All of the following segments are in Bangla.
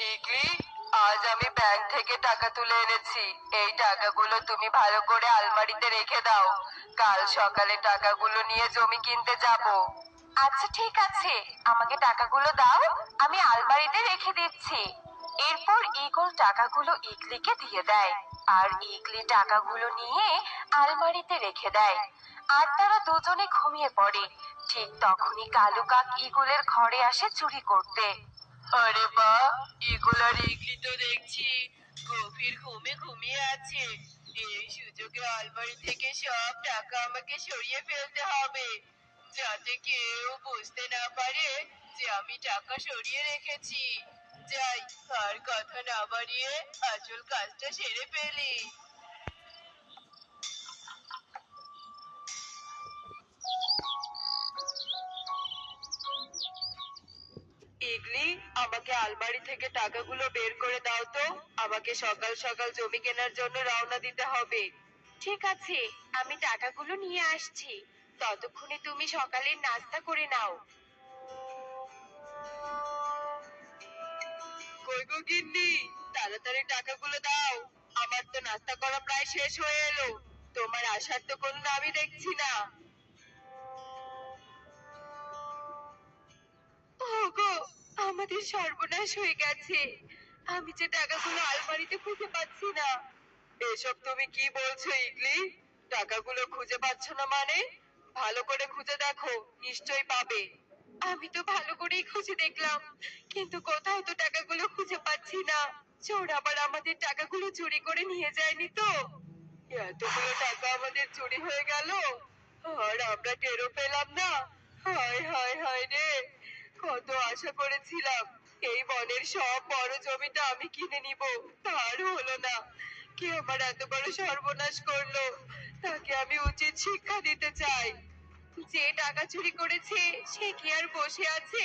ইগলি আজ আমি ব্যাংক থেকে টাকা তুলে এনেছি। এই টাকাগুলো তুমি ভালো করে আলমারিতে রেখে দাও। কাল সকালে টাকাগুলো নিয়ে জমি কিনতে যাব। আচ্ছা ঠিক আছে। আমাকে টাকাগুলো দাও, আমি আলমারিতে রেখে দিচ্ছি। এরপর ইগল টাকাগুলো ইগলিকে দিয়ে দেয়। আর ইগলি টাকাগুলো নিয়ে আলমারিতে রেখে দেয়। আর তারা দুজনে ঘুমিয়ে পড়ে। ঠিক তখনই কালু কাক ইগলের ঘরে আসে চুরি করতে। আরে বা ইগল আর ইগলি তো দেখছি? গভীর ঘুমে ঘুমিয়ে আছে। এই সুযোগে আলমারি থেকে সব টাকা আমাকে সরিয়ে ফেলতে হবে। যাতে কেউ বুঝতে না পারে যে আমি টাকা সরিয়ে রেখেছি। যাই, আর কথা না বাড়িয়ে আসল কাজটা সেরে ফেলি। ইগলি আমাকে আলমারি থেকে টাকাগুলো বের করে দাও তো। আমাকে সকাল সকাল জমি কেনার জন্য রওনা দিতে হবে। ঠিক আছে আমি টাকাগুলো নিয়ে আসছি। ততক্ষণে তুমি সকালের নাস্তা করে নাও। কই গো গিন্নি? তাড়াতাড়ি টাকাগুলো দাও। আমার তো নাস্তা করা প্রায় শেষ হয়ে এলো। তোমার আসার তো কোনো নামই দেখছি না। আমাদের সর্বনাশ হয়ে গেছে। আমি যে টাকাগুলো আলমারিতে খুঁজে পাচ্ছি না। এসব তুমি কি বলছো, ইগলি? টাকাগুলো খুঁজে পাচ্ছ না মানে? ভালো করে খুঁজে দেখো, নিশ্চয়ই পাবে। আমি তো ভালো করেই খুঁজে দেখলাম, কিন্তু কোথাও তো টাকাগুলো খুঁজে পাচ্ছি না। চোর আবার আমাদের টাকাগুলো চুরি করে নিয়ে যায়নি তো। এতগুলো টাকা আমাদের চুরি হয়ে গেল। আর আমরা টেরও পেলাম না। হায় হায় হায় রে। কত আশা করেছিলাম এই বনের সব বড় জমিটা আমি কিনে নিব। তার হলো না। কে আমার এত বড় সর্বনাশ করল। তাকে আমি উচিত শিক্ষা দিতে চাই। যে টাকা চুরি করেছে, সে কি আর বসে আছে?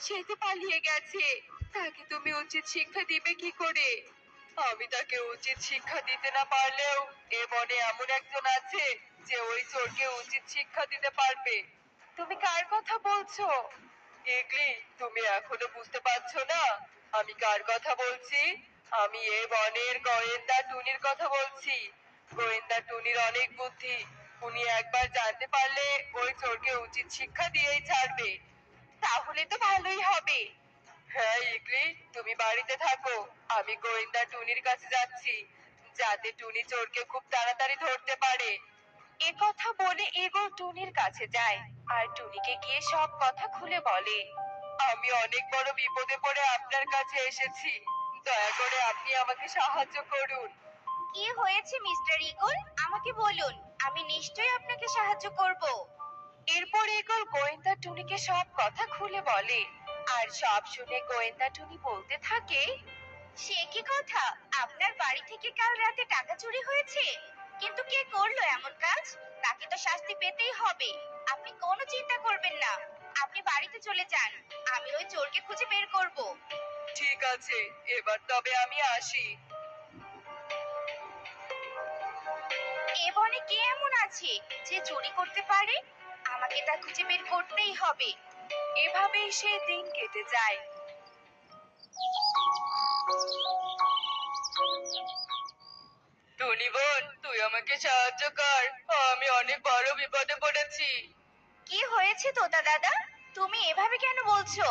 সে তো পালিয়ে গেছে। তাকে তুমি উচিত শিক্ষা দিবে কি করে? আমি তাকে উচিত শিক্ষা দিতে না পারলেও এ বনে এমন একজন আছে যে ওই চোরকে উচিত শিক্ষা দিতে পারবে। তুমি কার কথা বলছো? ইগলি তুমি এখনও বুঝতে পারছ না আমি কার কথা বলছি? আমি এ বনের গোয়েন্দা টুনির কথা বলছি। গোয়েন্দা টুনির অনেক বুদ্ধি। উনি একবার জানতে পারলে ওই চোরকে উচিত শিক্ষা দিয়েই ছাড়বে। তাহলে তো ভালোই হবে। হ্যাঁ ইগলি, তুমি বাড়িতে থাকো। আমি গোয়েন্দা টুনির কাছে যাচ্ছি। যাতে টুনি চোরকে খুব তাড়াতাড়ি ধরতে পারে। এ কথা বলে এগো টুনির কাছে যায়। আর টুনিকে গিয়ে সব কথা খুলে বলে। আমি অনেক বড় বিপদে পড়ে আপনার কাছে এসেছি। দয়া করে আপনি আমাকে সাহায্য করুন। কি হয়েছে মিস্টার ইগল? আমাকে বলুন আমি নিশ্চয়ই আপনাকে সাহায্য করব। এরপর এগোল গোয়েন্দা টুনিকে সব কথা খুলে বলে। আর সব শুনে গোয়েন্দা টুনি বলতে থাকে সে কি কথা? আপনার বাড়ি থেকে কাল রাতে টাকা চুরি হয়েছে? কিন্তু কে করল এমন কাজ? তাকে তো শাস্তি পেতেই হবে। আপনি কোনো চিন্তা করবেন না। আপনি বাড়িতে চলে যান। আমি ওই চোরকে খুঁজে বের করব। ঠিক আছে এবার তবে আমি আসি। এ বনে কে এমন আছে যে চুরি করতে পারে? আমাকে তা খুঁজে বের করতেই হবে। এভাবেই সেই দিন কেটে যায়। টুনি বোন তুই আমাকে সাহায্য কর। আমি অনেক বড় বিপদে পড়েছি। কি হয়েছে তোতা দাদা? তুমি এভাবে কেন বলছো?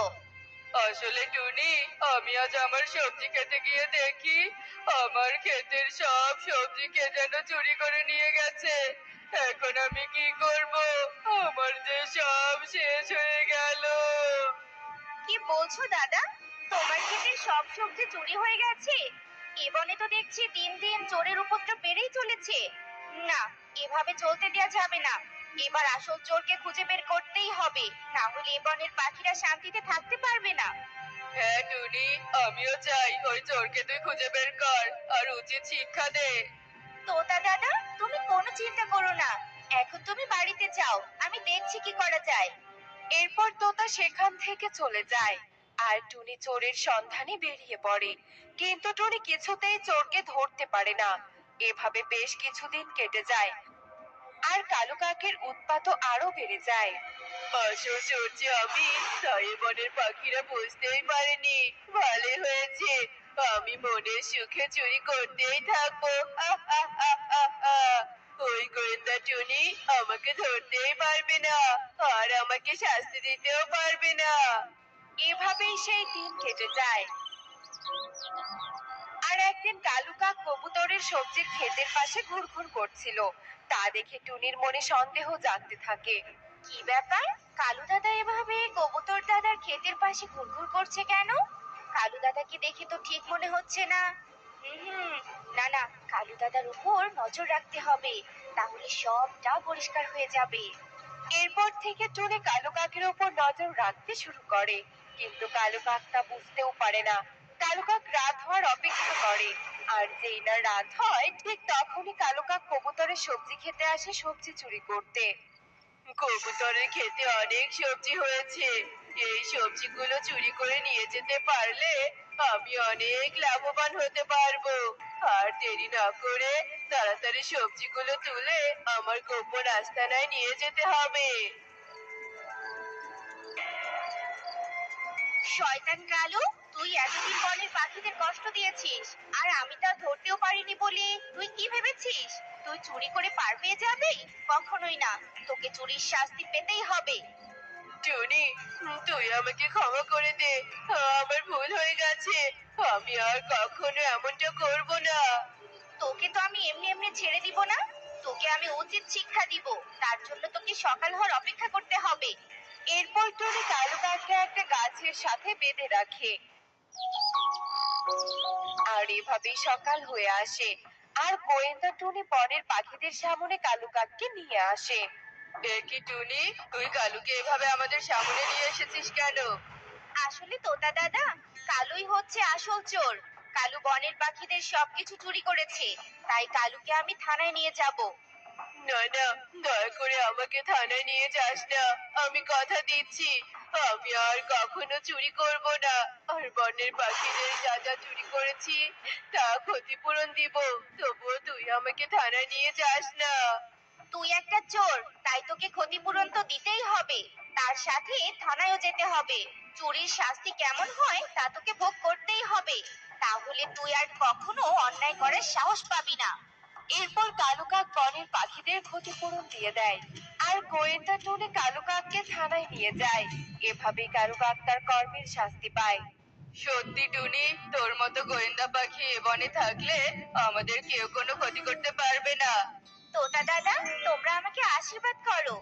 আসলে টুনি আমি আজ আমার সবজি খেতে গিয়ে দেখি আমার ক্ষেতের সব সবজি কে যেন চুরি করে নিয়ে গেছে। এখন আমি কি করব? আমার যে সব শেষ হয়ে গেল। কি বলছো দাদা? তোমার ক্ষেতে সব সবজি চুরি হয়ে গেছে? এবনে তো দেখছি দিন দিন চোরের উপদ্রব বেড়েই চলেছে। না এভাবে চলতে দেওয়া যাবে না। এবার আসল চোরকে খুঁজে বের করতেই হবে। না হলে এবনের পাখিরা শান্তিতে থাকতে পারবে না। হ্যাঁ টুনি আমিও চাই ওই চোরকে তুই খুঁজে বের কর আর উচিত শিক্ষা দে। তোতা দাদা তুমি কোনো চিন্তা করো না। এখন তুমি বাড়িতে যাও আমি দেখছি কি করা যায়। এরপর তোতা সেখান থেকে চলে যায় আর টুনি চোরের সন্ধানে বেরিয়ে পড়ে। কিন্তু টুনি কিছুতেই চোরকে ধরতে পারে না। এভাবে বেশ কিছুদিন কেটে যায়। আর কালু কাকের উৎপাত আরও বেড়ে যায়। চড়ছে আমি তাই বনের পাখিরা বুঝতেই পারেনি। ভালো হয়েছে আমি মনের সুখে চুরি করতেই থাকব। ওই গোয়েন্দা টুনি আমাকে ধরতেই পারবে না আর আমাকে শাস্তি দিতেও পারবে না। এভাবেই সেই দিন কেটে যায়। আর একদিন কালু কাক কবুতরের সবজির ক্ষেতের পাশে ঘুরঘুর করছিল। তা দেখে টুনির মনে সন্দেহ জাগতে থাকে। কি ব্যাপার? কালু দাদা এভাবে কবুতর দাদার ক্ষেতের পাশে ঘুরঘুর করছে কেন? কালু দাদাকে দেখে তো ঠিক মনে হচ্ছে না। হুম না না, কালু দাদার উপর নজর রাখতে হবে, তাহলে সবটা পরিষ্কার হয়ে যাবে। এরপর থেকে টুনি কালু কাকের উপর নজর রাখতে শুরু করে, কিন্তু কালু কাক তা বুঝতেও পারে না। কালু কাক রাত হওয়ার অপেক্ষা করে। আর যেই না রাত হয়, ঠিক তখনই কালু কবুতরের সবজি খেতে আসে সবজি চুরি করতে। কবুতরের খেতে অনেক সবজি হয়েছে। এই সবজিগুলো চুরি করে নিয়ে যেতে পারলে আমি অনেক লাভবান হতে পারব। আর দেরি না করে তাড়াতাড়ি সবজিগুলো তুলে আমার গোপন আস্তানায় নিয়ে যেতে হবে। শয়তান কালু তুই এতদিন বনের পাখিদের কষ্ট দিয়েছিস আর আমি তা ধরতেও পারিনি বলে তুই কি ভেবেছিস? তুই চুরি করে পার পেয়ে যাবি? কখনোই না তোকে চুরির শাস্তি পেতেই হবে। টুনি তুই আমাকে ক্ষমা করে দে আমার ভুল হয়ে গেছে আমি আর কখনো এমনটা করব না। তোকে তো আমি এমনি এমনি ছেড়ে দিব না তোকে আমি উচিত শিক্ষা দিব তার জন্য তোকে সকাল হওয়ার অপেক্ষা করতে হবে। এরপর টুনি কালু কাককে একটা গাছের সাথে বেঁধে রাখে। আর এভাবেই সকাল হয়ে আসে। আর গোয়েন্দা টুনি বনের পাখিদের সামনে কালু কাককে নিয়ে আসে। দেখি টুনি তুই কালুকে এভাবে আমাদের সামনে নিয়ে এসেছিস কেন? আসলে তোতা দাদা কালুই হচ্ছে আসল চোর। কালু বনের পাখিদের সবকিছু চুরি করেছে। তাই কালুকে আমি থানায় নিয়ে যাব। না না, দয়া করে আমাকে থানায় নিয়ে যাস না। আমি কথা দিচ্ছি। আমি আর কখনো চুরি করব না। আর বনের পাখিদের যা যা চুরি করেছি, তা ক্ষতিপূরণ দিব। তবুও তুই আমাকে থানায় নিয়ে যাস না। তুই একটা চোর, তাই তোকে ক্ষতিপূরণ তো দিতেই হবে। তার সাথে থানায়ও যেতে হবে। চুরির শাস্তি কেমন হয়, তা তোকে ভোগ করতেই হবে। তাহলে তুই আর কখনো অন্যায় করার সাহস পাবি না। এরপর কালু কাক বনের পাখিদের ক্ষতিপূরণ দিয়ে দেয় আর গোয়েন্দা টুনি কালু কাককে থানায় নিয়ে যায়। এভাবে কালু কাক তার কর্মের শাস্তি পায়। সত্যি টুনি তোর মতো গোয়েন্দা পাখি এ বনে থাকলে আমাদের কেউ কোনো ক্ষতি করতে পারবে না। তোতা দাদা তোমরা আমাকে আশীর্বাদ করো।